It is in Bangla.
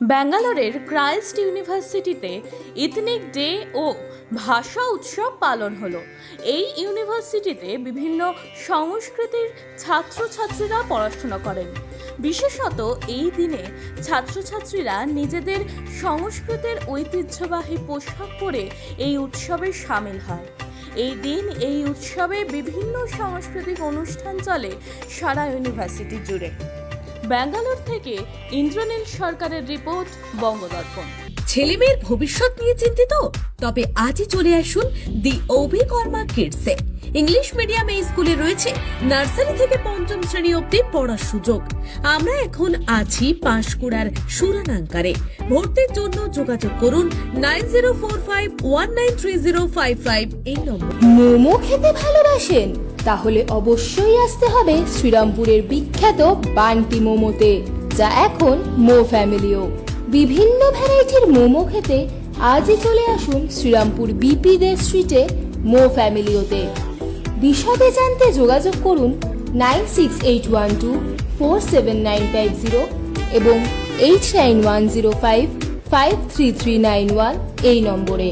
ব্যাঙ্গালোরের ক্রাইস্ট ইউনিভার্সিটিতে ইথনিক ডে ও ভাষা উৎসব পালন হলো। এই ইউনিভার্সিটিতে বিভিন্ন সংস্কৃতির ছাত্রছাত্রীরা পড়াশোনা করেন। বিশেষত এই দিনে ছাত্রছাত্রীরা নিজেদের সংস্কৃতির ঐতিহ্যবাহী পোশাক পরে এই উৎসবে সামিল হয়। এই দিন এই উৎসবে বিভিন্ন সাংস্কৃতিক অনুষ্ঠান চলে সারা ইউনিভার্সিটি জুড়ে। ব্যাঙ্গালোর থেকে ইন্দ্রনীল সরকারের রিপোর্ট বঙ্গদর্পণ। ছেলেমেয়ের ভবিষ্যৎ নিয়ে চিন্তিত? তবে আজই চলে আসুন দি অভিকর্মা কিডসে। ইংলিশ মিডিয়াম এই স্কুলে রয়েছে নার্সারি থেকে পঞ্চম শ্রেণি অবধি পড়ার সুযোগ। আমরা এখন আছি পাঁশকুড়ার সুরানাঙ্কারে। ভর্তির জন্য যোগাযোগ করুন nine zero four five one nine three zero five five এই নম্বর। মোমো খেতে ভালোবাসেন? তাহলে অবশ্যই আসতে হবে শ্রীরামপুরের বিখ্যাত বান্টি মোমোতে, যা এখন মো ফ্যামিলিও। বিভিন্ন ভ্যারাইটির মোমো খেতে আজই চলে আসুন শ্রীরামপুর বিপি দে স্ট্রিটে মো ফ্যামিলিওতে। বিশদে জানতে যোগাযোগ করুন nine six eight one two four seven nine five zero এবং eight nine one zero five five three three nine one এই নম্বরে।